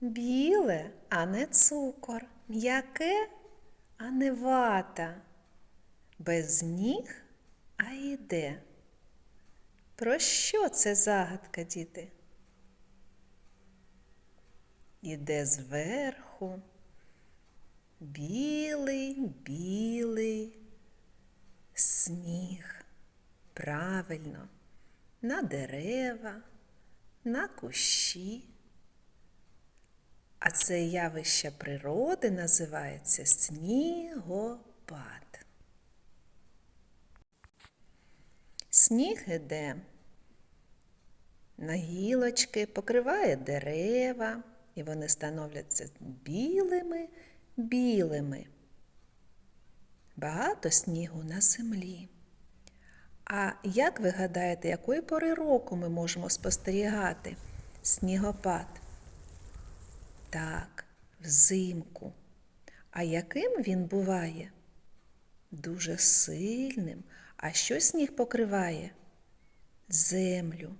Біле, а не цукор, м'яке, а не вата. Без ніг, а йде. Про що це загадка, діти? Іде зверху. Білий, білий сніг. Правильно, на дерева, на кущі. А це явище природи називається снігопад. Сніг іде на гілочки, покриває дерева, і вони становляться білими, білими. Багато снігу на землі. А як ви гадаєте, якої пори року ми можемо спостерігати снігопад? Так, взимку. А яким він буває? Дуже сильним. А що сніг покриває? Землю.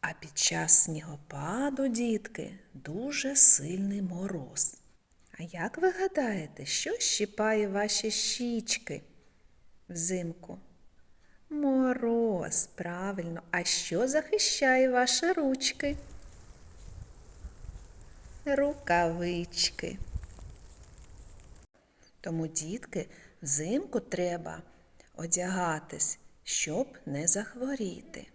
А під час снігопаду, дітки, дуже сильний мороз. А як ви гадаєте, що щипає ваші щічки взимку? Мороз, правильно. А що захищає ваші ручки? Рукавички. Тому, дітки, взимку треба одягатись, щоб не захворіти.